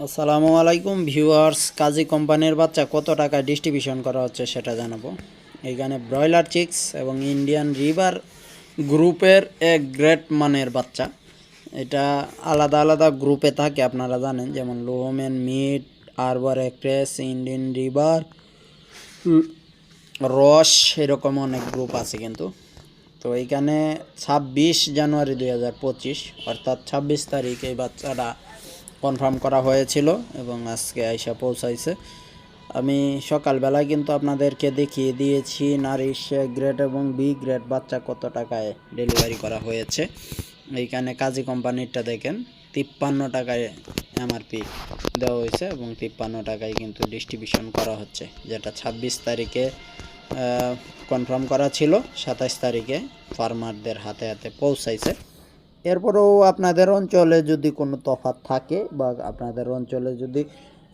আসসালামু আলাইকুম ভিউয়ার্স, কাজী কোম্পানির বাচ্চা কত টাকা ডিস্ট্রিবিউশন করা হচ্ছে সেটা জানাব। এইখানে ব্রয়লার চিক্স এবং ইন্ডিয়ান রিভার গ্রুপের এক গ্রেট মানের বাচ্চা। এটা আলাদা আলাদা গ্রুপে থাকে, আপনারা জানেন, যেমন Lohmann, meat, Arbor express, Indian River, Ross, এরকম অনেক গ্রুপ আছে কিন্তু। তো এইখানে ছাব্বিশ জানুয়ারি দুই হাজার পঁচিশ, অর্থাৎ ছাব্বিশ তারিখ এই বাচ্চাটা কনফার্ম করা হয়েছিল এবং আজকে আইসা পৌঁছাইছে। আমি সকালবেলায় কিন্তু আপনাদেরকে দেখিয়ে দিয়েছি নারিশ গ্রেড এবং বি গ্রেড বাচ্চা কত টাকায় ডেলিভারি করা হয়েছে। এইখানে কাজী কোম্পানিরটা দেখেন, তিপ্পান্ন টাকায় এমআরপি দেওয়া হয়েছে এবং তিপ্পান্ন টাকায় কিন্তু ডিস্ট্রিবিউশন করা হচ্ছে, যেটা ছাব্বিশ তারিখে কনফার্ম করা ছিল সাতাশ তারিখে ফার্মারদের হাতে হাতে পৌঁছাইছে। এরপরেও আপনাদের অঞ্চলে যদি কোনো তফাৎ থাকে বা আপনাদের অঞ্চলে যদি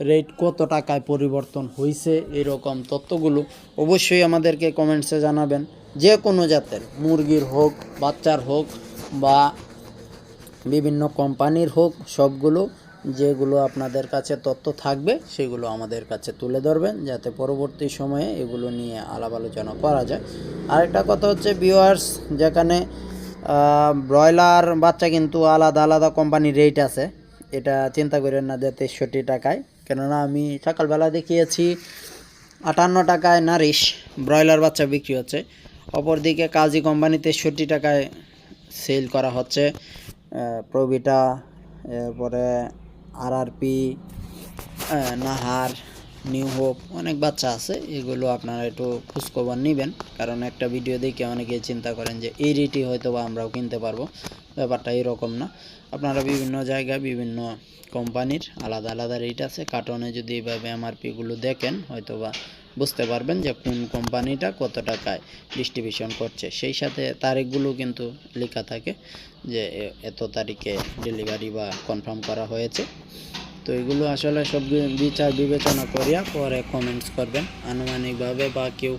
রেট কত টাকায় পরিবর্তন হয়েছে এরকম তথ্যগুলো অবশ্যই আমাদেরকে কমেন্টসে জানাবেন। যে কোনো জাতের, মুরগির হোক, বাচ্চার হোক বা বিভিন্ন কোম্পানির হোক, সবগুলো যেগুলো আপনাদের কাছে তথ্য থাকবে সেগুলো আমাদের কাছে তুলে ধরবেন যাতে পরবর্তী সময়ে এগুলো নিয়ে আলাপ আলোচনা করা যায়। আরেকটা কথা হচ্ছে ভিউয়ার্স যেখানে ব্রয়লার বাচ্চা কিন্তু আলাদা আলাদা কোম্পানির রেট আছে। এটা চিন্তা করেন না যে তেষট্টি টাকায়। কেননা আমি সকালবেলা দেখিয়েছি, আটান্ন টাকায় নারিশ ব্রয়লার বাচ্চা বিক্রি হচ্ছে। অপরদিকে কাজী কোম্পানি তেষট্টি টাকায় সেল করা হচ্ছে। প্রবিটা, এরপরে আরআরপি নাহার নিউ হোপ অনেক বাচ্চা আছে, এগুলো আপনারা একটু খোঁজখবর নেবেন। কারণ একটা ভিডিও দেখে অনেকে চিন্তা করেন যে, এই রেটই হয়তো বা আমরাও কিনতে পারব। ব্যাপারটা এরকম না। আপনারা বিভিন্ন জায়গায়, বিভিন্ন কোম্পানির আলাদা আলাদা রেট আছে। কার্টনে যদি এইভাবে এমআরপিগুলো দেখেন হয়তো বা বুঝতে পারবেন যে কোন কোম্পানিটা কত টাকায় ডিস্ট্রিবিউশন করছে। সেই সাথে তারিখগুলো কিন্তু লেখা থাকে যে এত তারিখে ডেলিভারি বা কনফার্ম করা হয়েছে। তো এগুলো আসলে সব বিচার বিবেচনা করিয়া পরে কমেন্টস করবেন। আনুমানিকভাবে বা কেউ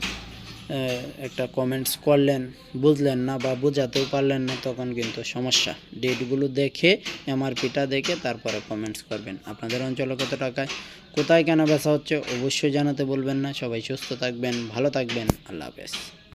একটা কমেন্টস করলেন, বুঝলেন না বা বোঝাতেও পারলেন না, তখন কিন্তু সমস্যা। ডেটগুলো দেখে এমআরপিটা দেখে তারপরে কমেন্টস করবেন। আপনাদের অঞ্চলে কত টাকায়, কোথায় কেনা বেচা হচ্ছে, অবশ্যই জানাতে বলবেন না। সবাই সুস্থ থাকবেন, ভালো থাকবেন। আল্লাহ হাফেজ।